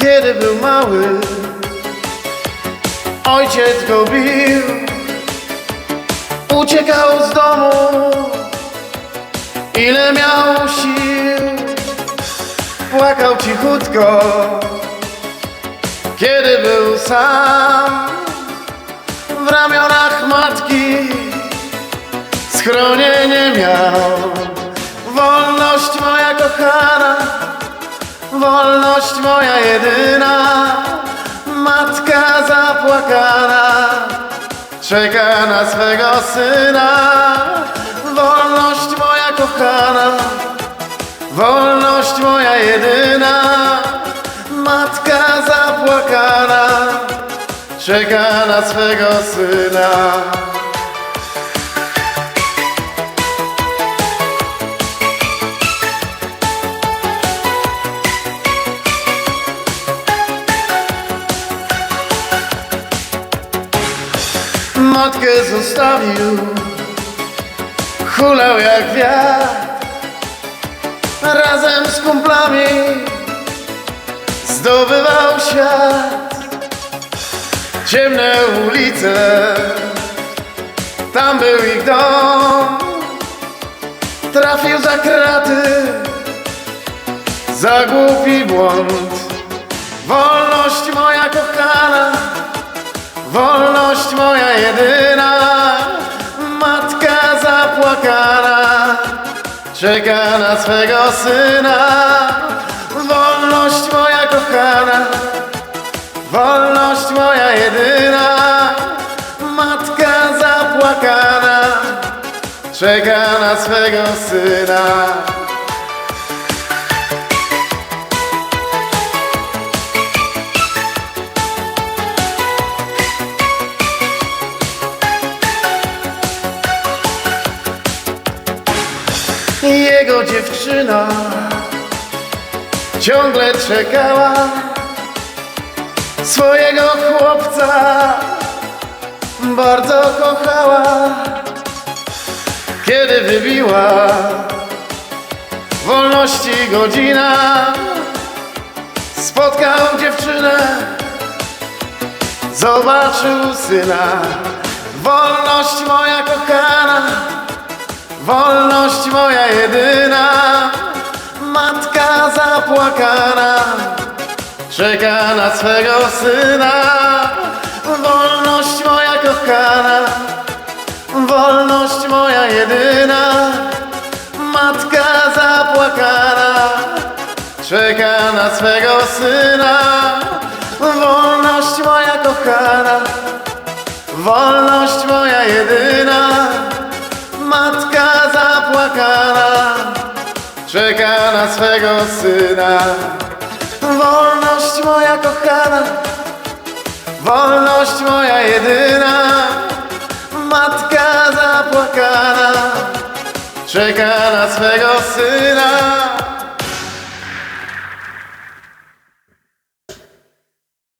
Kiedy był mały, ojciec go bił, uciekał z domu, ile miał sił, płakał cichutko, kiedy był sam, w ramionach matki schronienie miał. Wolność moja kochana, wolność moja jedyna, matka zapłakana, czeka na swego syna. Wolność moja kochana, wolność moja jedyna, matka zapłakana, czeka na swego syna. Matkę zostawił, hulał jak wiatr, razem z kumplami. Zdobywał świat. Ciemne ulice, tam był ich dom, trafił za kraty, za głupi błąd. Wolność moja kochana, Wolność moja jedyna, matka zapłakana, czeka na swego syna. Wolność moja kochana, wolność moja jedyna, matka zapłakana, czeka na swego syna. Dziewczyna ciągle czekała swojego chłopca, bardzo kochała. Kiedy wybiła wolności godzina, spotkał dziewczynę, zobaczył syna. Wolność moja kochana. Wolność moja jedyna, matka zapłakana, czeka na swego syna. Wolność moja kochana, wolność moja jedyna, matka zapłakana, czeka na swego syna. Wolność moja kochana, wolność moja jedyna. Zapłakana czeka na swego syna. Wolność moja kochana, wolność moja jedyna. Matka zapłakana czeka na swego syna.